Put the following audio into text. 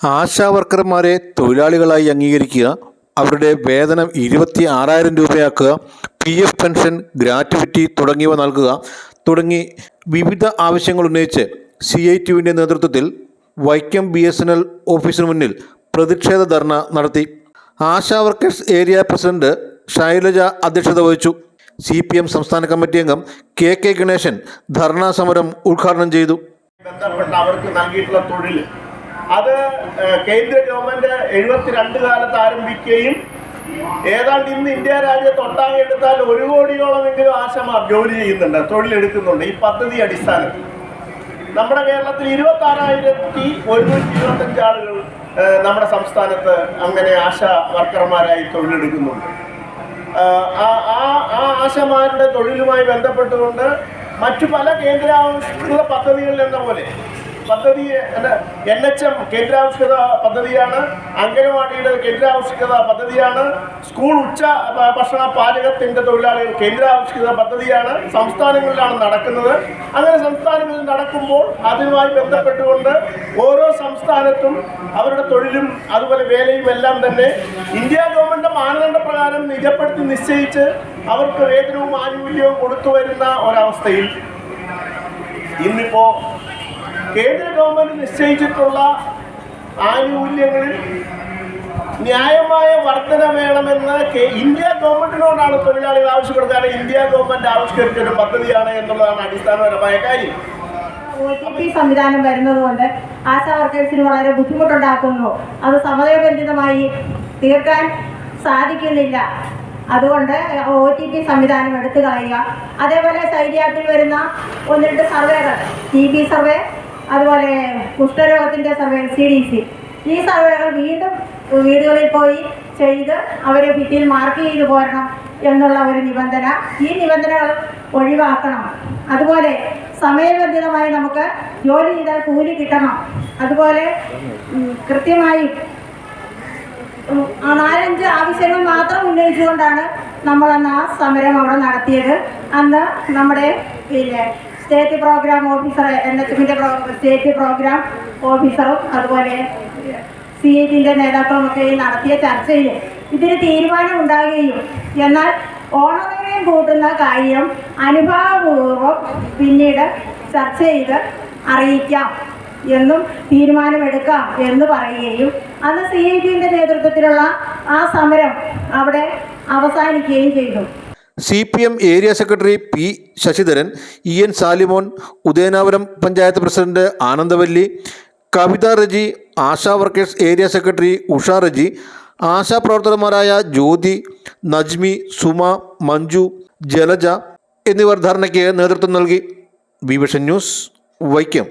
ആശാ വർക്കർമാരെ തൊഴിലാളികളായി അംഗീകരിക്കുക അവരുടെ വേതനം ഇരുപത്തി ആറായിരം രൂപയാക്കുക പി എഫ് പെൻഷൻ ഗ്രാറ്റുവിറ്റി തുടങ്ങിയവ നൽകുക തുടങ്ങി വിവിധ ആവശ്യങ്ങൾ ഉന്നയിച്ച് സി ഐ ടിയുവിന്റെ നേതൃത്വത്തിൽ Vaikom B S N L ഓഫീസിന് മുന്നിൽ പ്രതിഷേധ ധർണ നടത്തി. Asha workers area president Shailaja അധ്യക്ഷത വഹിച്ചു. സി പി എം സംസ്ഥാന കമ്മിറ്റി അംഗം കെ കെ ഗണേശൻ ധർണാ സമരം ഉദ്ഘാടനം ചെയ്തു. ബന്ധപ്പെട്ട അവർക്ക് നൽകിയിട്ടുള്ള തൊഴിൽ അത് കേന്ദ്ര ഗവൺമെന്റ് എഴുപത്തിരണ്ട് കാലത്ത് ആരംഭിക്കുകയും ഏതാണ്ട് ഇന്ന് ഇന്ത്യ രാജ്യത്ത് ഒട്ടാകെ എടുത്താൽ ഒരു കോടിയോളമെങ്കിലും ആശമാർ ജോലി ചെയ്യുന്നുണ്ട് തൊഴിലെടുക്കുന്നുണ്ട് ഈ പദ്ധതി അടിസ്ഥാനത്തിൽ. നമ്മുടെ കേരളത്തിൽ ഇരുപത്തി ആറായിരത്തി ഒരുന്നൂറ്റി ഇരുപത്തഞ്ച് ആളുകൾ നമ്മുടെ സംസ്ഥാനത്ത് അങ്ങനെ ആശ വർക്കർമാരായി തൊഴിലെടുക്കുന്നുണ്ട്. ആ- ആ ആശമാരുടെ തൊഴിലുമായി ബന്ധപ്പെട്ടുകൊണ്ട് മറ്റു പല കേന്ദ്രാവിഷ്കൃത പദ്ധതികളിൽ എന്ന പോലെ പദ്ധതി എൻ എച്ച് എം കേന്ദ്രാവിഷ്കൃത പദ്ധതിയാണ് അംഗനവാടിയുടെ കേന്ദ്രാവിഷ്കൃത പദ്ധതിയാണ് സ്കൂൾ ഉച്ച ഭക്ഷണ പാചകത്തിന്റെ തൊഴിലാളികൾ കേന്ദ്രാവിഷ്കൃത പദ്ധതിയാണ് സംസ്ഥാനങ്ങളിലാണ് നടക്കുന്നത്. അങ്ങനെ സംസ്ഥാനങ്ങളിൽ നടക്കുമ്പോൾ അതുമായി ബന്ധപ്പെട്ടുകൊണ്ട് ഓരോ സംസ്ഥാനത്തും അവരുടെ തൊഴിലും അതുപോലെ വേലയും എല്ലാം തന്നെ ഇന്ത്യ ഗവൺമെന്റ് മാനദണ്ഡ പ്രകാരം നിജപ്പെടുത്തി നിശ്ചയിച്ച് അവർക്ക് വേതനവും ആനുകൂല്യവും കൊടുത്തു വരുന്ന ഒരവസ്ഥയിൽ ഇന്നിപ്പോ കേന്ദ്ര ഗവൺമെന്റ് നിശ്ചയിച്ചിട്ടുള്ള ആനുകൂല്യങ്ങളിൽ ന്യായമായ വർധന വേണമെന്ന് ഇന്ത്യ ഗവൺമെന്റിനോടാണ് തൊഴിലാളികൾ ആവശ്യപ്പെടുന്നത്. ഇന്ത്യ ഗവൺമെന്റ് ആവിഷ്കരിച്ച ഒരു പദ്ധതിയാണ് എന്നുള്ളതാണ് അടിസ്ഥാനപരമായ കാര്യം. സംവിധാനം വരുന്നത് കൊണ്ട് സംവിധാനം വരുന്നതുകൊണ്ട് ആശാ വർക്കേഴ്സിന് വളരെ ബുദ്ധിമുട്ടുണ്ടാക്കുന്നു. അത് സമയബന്ധിതമായി തീർക്കാൻ സാധിക്കുന്നില്ല. അതുകൊണ്ട് ഒ ടി പി സംവിധാനം എടുത്തു കളയുക. അതേപോലെ സൈര്യാപ്പിൽ വരുന്ന ഒന്ന് രണ്ട് സർവേകൾ. ടി ബി സർവേ അതുപോലെ കുഷ്ഠരോഗത്തിന്റെ സർവേ സി ഡി സി ഈ സർവേകൾ വീണ്ടും വീടുകളിൽ പോയി ചെയ്ത് അവരെ ഭിത്തിയിൽ മാർക്ക് ചെയ്തു പോരണം എന്നുള്ള ഒരു നിബന്ധന. ഈ നിബന്ധനകൾ ഒഴിവാക്കണം. അതുപോലെ സമയബന്ധിതമായി നമുക്ക് ജോലി ചെയ്താൽ കൂലി കിട്ടണം. അതുപോലെ കൃത്യമായി നാലഞ്ച് ആവശ്യങ്ങൾ മാത്രം ഉന്നയിച്ചുകൊണ്ടാണ് നമ്മൾ അന്ന് ആ സമരം അവിടെ നടത്തിയത്. അന്ന് നമ്മുടെ പിന്നെ state programme officer N H എമ്മിന്റെ സ്റ്റേറ്റ് പ്രോഗ്രാം ഓഫീസറും അതുപോലെ സി എച്ചിന്റെ നേതാക്കളുമൊക്കെ നടത്തിയ ചർച്ചയിൽ ഇതിന് തീരുമാനം ഉണ്ടാകുകയും എന്നാൽ ഓണറേറിയം കൂട്ടുന്ന കാര്യം അനുഭാവപൂർവം പിന്നീട് ചർച്ച ചെയ്ത് അറിയിക്കാം എന്നും തീരുമാനമെടുക്കാം എന്ന് പറയുകയും അന്ന് സി ഐ ടിന്റെ നേതൃത്വത്തിലുള്ള ആ സമരം അവിടെ അവസാനിക്കുകയും ചെയ്തു. C P M area secretary P Sasidharan E N Salimon Udayanapuram panchayat president Anandavalli Kavitha Reji ASHA workers area secretary Usha Reji ASHA പ്രവർത്തകന്മാരായ Jyothi Najmi Suma Manju Jalaja എന്നിവർ ധർണയ്ക്ക് നേതൃത്വം നൽകി. വിവിഷൻ ന്യൂസ് വൈക്കം.